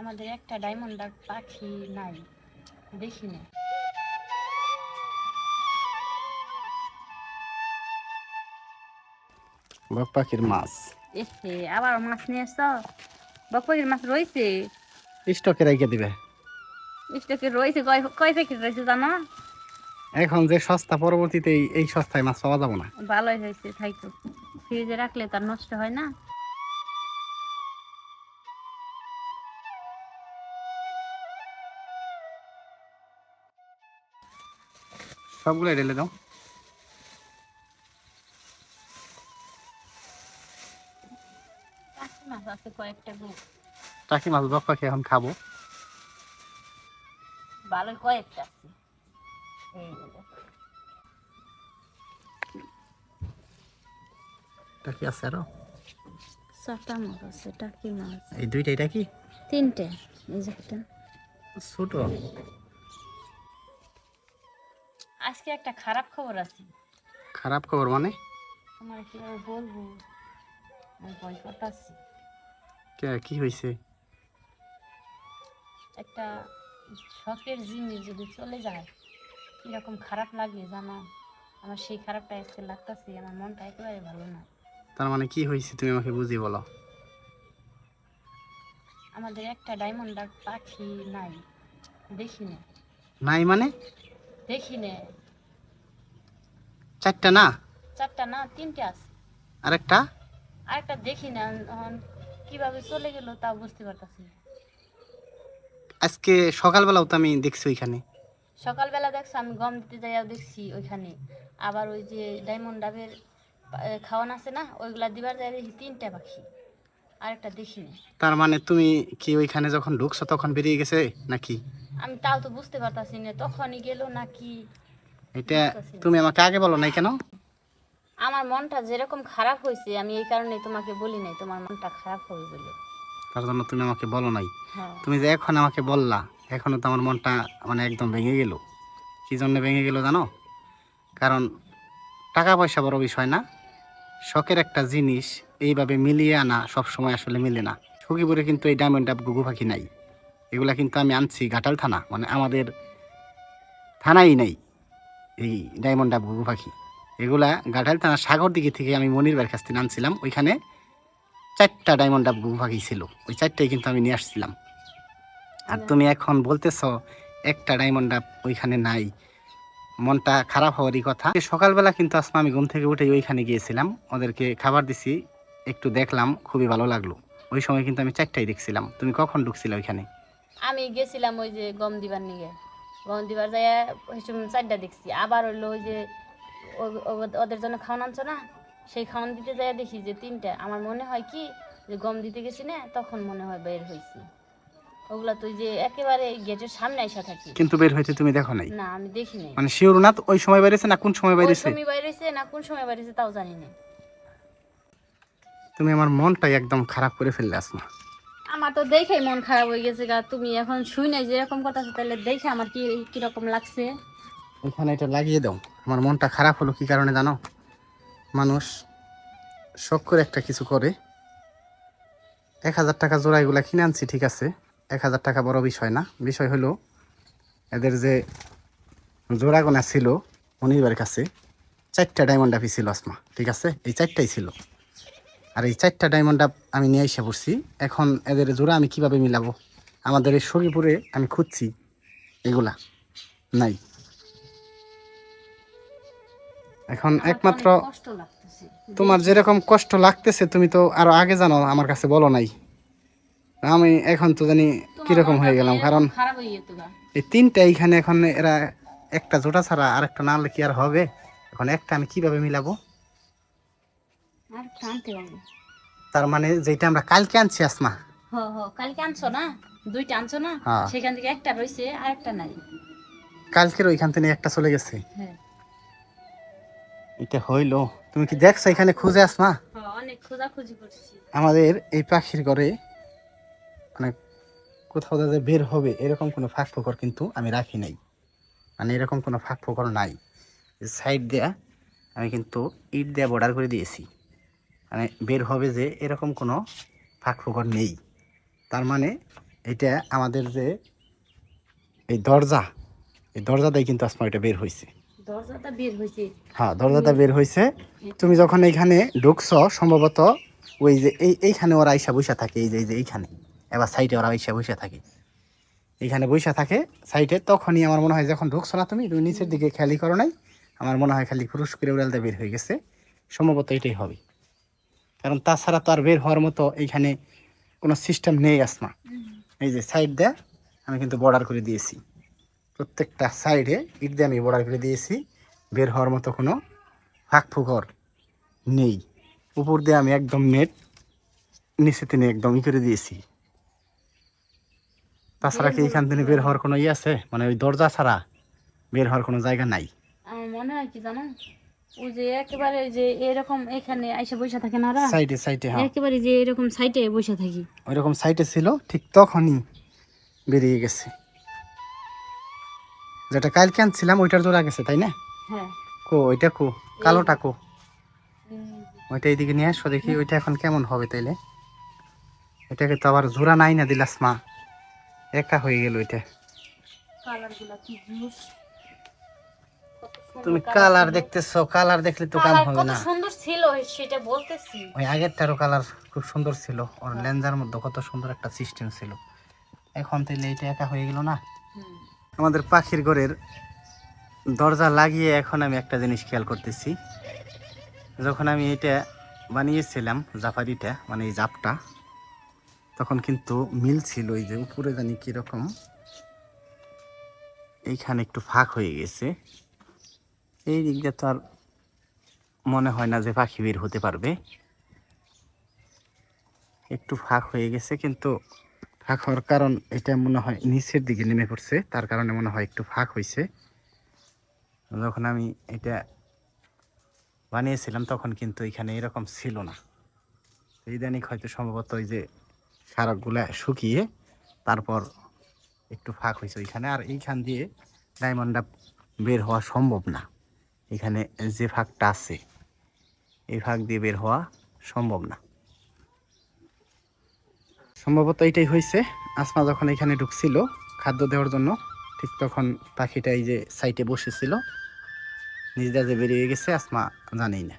আমাদের একটা ডায়মন্ড ডাক পাখি নাই দেখি না। বক পাখির মাছ। এসে আবার মাছ নিয়ে এসছ? বকপকির মাছ রয়েছে? স্টকে রেখে দিবে। স্টকে রয়েছে কয় কয় প্যাকেট রয়েছে জানো? এখন যে সস্তা পরবর্তীতে এই- এই সস্তায় মাছ পাওয়া যাবে না। ভালোই হয়েছে থাইতো ফ্রিজে রাখলে তার নষ্ট হয় না। সবগুলো ঢেলে দাও। কাঁচি মাছ আছে কয়েকটা গো। টাকি মাছ বক পাখি এখন খাব। কয়েকটা আছে। টাকি আছে আরও? চারটা মাছ আছে টাকি মাছ। এই দুইটা এটা কি তিনটে এই যে ছোট। আজকে একটা খারাপ খবর আছে। খারাপ খবর মানে? তোমার কীভাবে বলব? আমি ভয় করতেছি কে- কি হয়েছে একটা শখের জিনিস যদি চলে যায় কীরকম খারাপ লাগে জানো? আমার সেই খারাপটা আজকে লাগতেছে আমার মনটা একেবারে ভালো না। তার মানে কি হয়েছে তুমি আমাকে বুঝিয়ে বলো? আমাদের একটা ডায়মন্ড পাখি নাই দেখি না নাই মানে? দেখি না। চারটা না? চারটা না তিনটে আছে। আরেকটা? আরেকটা দেখি না এখন কীভাবে চলে গেল তা বুঝতে পারতাছি আজকে সকালবেলাও তো আমি দেখছি ওইখানে। সকালবেলা দেখছ আমি গম দিতে যাইয়াও দেখছি ওইখানে। আবার ওই যে ডায়মন্ড ডাবের খাওয়ান আছে না ওইগুলা দিবার যাই দেখি তিনটা পাখি। আরেকটা দেখি না। তার মানে তুমি কি ওইখানে যখন ঢুকছো তখন বেরিয়ে গেছে নাকি? আমি তাও তো বুঝতে পারতাছি না তখনই গেল নাকি এটা তুমি আমাকে আগে বলো নাই কেন? আমার মনটা যেরকম খারাপ হয়েছে আমি এই কারণে তোমাকে বলি নাই তোমার মনটা খারাপ হবে বলে। তার জন্য তুমি আমাকে বলো নাই। হ্যাঁ। তুমি যে এখন আমাকে বললা এখনও তো আমার মনটা মানে একদম ভেঙে গেল। কি জন্য ভেঙে গেল জানো? কারণ টাকা পয়সা বড় বিষয় না। শখের একটা জিনিস এইভাবে মিলিয়ে আনা সব সময় আসলে মিলে না। সখীপুরে কিন্তু এই ডায়মন্ড গুগু পাখি নাই। এগুলা কিন্তু আমি আনছি ঘাটাল থানা মানে আমাদের থানাই নাই এই ডায়মন্ড ডাব পাখি। এগুলা ঘাটাল থানা সাগর দিকে থেকে আমি মনির ভাইয়ের কাছ থেকে আনছিলাম ওইখানে চারটা ডায়মন্ড ডাব গুগু পাখি ছিল ওই চারটাই কিন্তু আমি নিয়ে আসছিলাম। আর তুমি এখন বলতেছ একটা ডায়মন্ড ডাব ওইখানে নাই মনটা খারাপ হওয়ারই কথা। সকালবেলা কিন্তু আসমা আমি ঘুম থেকে উঠে ওইখানে গিয়েছিলাম ওদেরকে খাবার দিছি একটু দেখলাম খুবই ভালো লাগল। ওই সময় কিন্তু আমি চারটাই দেখছিলাম তুমি কখন ঢুকছিলে ওইখানে? আমি গেছিলাম ওই যে গম দিবার নিয়ে গম দিবার যাই ওই চারটা দেখছি। আবার হলো ওই যে ওদের জন্য খাওয়ান আনছো না? সেই খাওয়ান দিতে যাই দেখি যে তিনটা। আমার মনে হয় কি যে গম দিতে গেছি না তখন মনে হয় বের হয়েছি ওগুলা তো ওই যে একেবারে গেটের সামনে এসে থাকি। কিন্তু বের হইতে তুমি দেখো নাই? না আমি দেখি নাই। মানে শিওর না ওই সময় বেরিয়েছে না কোন সময় ওই বেরিয়েছে সময় বাইরেছে না কোন সময় বাইরেছে তাও জানি না। তুমি আমার মনটাই একদম খারাপ করে ফেললে আসমা। তো দেখেই মন খারাপ হয়ে গেছে গা। তুমি এখন শুই নাই যেরকম কথা আছে, তাহলে দেখে আমার কি কীরকম লাগছে? এখানে এটা লাগিয়ে দাও। আমার মনটা খারাপ হলো কি কারণে জানো? মানুষ শখ করে একটা কিছু করে। এক হাজার টাকা জোড়া এগুলা কিনে আনছি, ঠিক আছে? এক হাজার টাকা বড় বিষয় না। বিষয় হলো, এদের যে জোড়া গোনা ছিল মনিরবার কাছে, চারটা ডায়মন্ড আপি ছিল আসমা, ঠিক আছে? এই চারটাই ছিল। আর এই চারটা ডায়মন্ড আপ আমি নিয়ে এসে পড়ছি। এখন এদের জোড়া আমি কীভাবে মিলাবো? আমাদের এই সগিপুরে আমি খুঁজছি এগুলা। নাই। এখন একমাত্র তোমার যেরকম কষ্ট লাগতেছে তুমি তো আরও আগে জানো আমার কাছে বলো নাই। আমি এখন তো জানি কীরকম হয়ে গেলাম কারণ এই তিনটা এইখানে এখন এরা একটা জোটা ছাড়া আর একটা না হলে কি আর হবে? এখন একটা আমি কীভাবে মিলাবো? তার মানে যেটা আমরা কালকে আনছি আসমা। হ হ কালকে আনছো না? দুইটা আনছো না? হ্যাঁ। সেখান থেকে একটা রয়েছে আর একটা নাই। কালকের ওইখান থেকে একটা চলে গেছে। হ্যাঁ। এটা হইল। তুমি কি দেখছ এখানে খুঁজে আসমা? অনেক করছি। আমাদের এই পাখির ঘরে মানে কোথাও যাতে বের হবে এরকম কোনো ফাঁক ফোকর কিন্তু আমি রাখি নাই। মানে এরকম কোনো ফাঁক ফোকর নাই। সাইড দেয়া আমি কিন্তু ইট দেয়া বর্ডার করে দিয়েছি। মানে বের হবে যে এরকম কোনো ফাঁক ফোকর নেই। তার মানে এটা আমাদের যে এই দরজা এই দরজাটাই কিন্তু আসমা এটা বের হয়েছে দরজাটা বের হয়েছে হ্যাঁ দরজাটা বের হয়েছে তুমি যখন এইখানে ঢুকছো সম্ভবত ওই যে এই এইখানে ওরা আইসা বৈশা থাকে এই যে এই যে এইখানে। এবার সাইডে ওরা আইসা বৈশা থাকে। এইখানে বৈশা থাকে সাইডে তখনই আমার মনে হয় যখন ঢুকছো না তুমি তুমি নিচের দিকে খেয়ালি করো নাই। আমার মনে হয় খালি পুরুষ করে উড়ালতে বের হয়ে গেছে। সম্ভবত এটাই হবে। কারণ তাছাড়া তো আর বের হওয়ার মতো এইখানে কোনো সিস্টেম নেই আসমা। এই যে সাইড দেয়া আমি কিন্তু বর্ডার করে দিয়েছি। প্রত্যেকটা সাইডে ইট দিয়ে আমি বর্ডার করে দিয়েছি। বের হওয়ার মতো কোনো ফাঁক ফুকর নেই। উপর দিয়ে আমি একদম নেট নিচে তিনি একদম ই করে দিয়েছি। তাছাড়া কি এখান থেকে বের হওয়ার কোনো ইয়ে আছে? মানে ওই দরজা ছাড়া বের হওয়ার কোনো জায়গা নাই। মনে হয় কি জানো? ও যে একেবারে যে এরকম এখানে আইসা বসে থাকে না ওরা? সাইডে সাইডে হ্যাঁ। একেবারে যে এরকম সাইডে বসে থাকি। ওই রকম সাইডে ছিল ঠিক তখনই বেরিয়ে গেছে। যেটা কালকে আনছিলাম ওইটার জোড়া গেছে তাই না? হ্যাঁ। কো ওইটা কো কালোটা কো। ওইটা এইদিকে নিয়ে আসো দেখি ওইটা এখন কেমন হবে তাইলে। ওইটাকে তো আবার জোড়া নাই না দিলাস মা। একা হয়ে গেল ওইটা। কালারগুলা কি জুস? তুমি কালার দেখতেছো কালার দেখলে তো কাম হবে না। সুন্দর ছিল সেটা বলতেছি। ওই আগেরটারও কালার খুব সুন্দর ছিল ওর লেন্সার মধ্যে কত সুন্দর একটা সিস্টেম ছিল। এখন তাইলে এটা একা হয়ে গেল না। আমাদের পাখির ঘরের দরজা লাগিয়ে এখন আমি একটা জিনিস খেয়াল করতেছি। যখন আমি এটা বানিয়েছিলাম জাফারিটা মানে এই জাপটা তখন কিন্তু মিল ছিল এই যে উপরে জানি কীরকম। এইখানে একটু ফাঁক হয়ে গেছে। এই দিক দিয়ে তো আর মনে হয় না যে পাখি বের হতে পারবে। একটু ফাঁক হয়ে গেছে, কিন্তু ফাঁক হওয়ার কারণ এটা মনে হয় নিচের দিকে নেমে পড়ছে, তার কারণে মনে হয় একটু ফাঁক হয়েছে। যখন আমি এটা বানিয়েছিলাম, তখন কিন্তু এখানে এরকম ছিল না। ইদানিক হয়তো সম্ভবত ওই যে সারকগুলা শুকিয়ে তারপর একটু ফাঁক হয়েছে ওইখানে, আর এইখান দিয়ে ডায়মন্ডটা বের হওয়া সম্ভব না। এখানে যে ফাঁকটা আছে, এই ফাঁক দিয়ে বের হওয়া সম্ভব না। সম্ভবত এটাই হয়েছে, আসমা যখন এখানে ঢুকছিল খাদ্য দেওয়ার জন্য, ঠিক তখন পাখিটা এই যে সাইটে বসেছিল নিজেরা যে বেরিয়ে গেছে, আসমা জানেই না।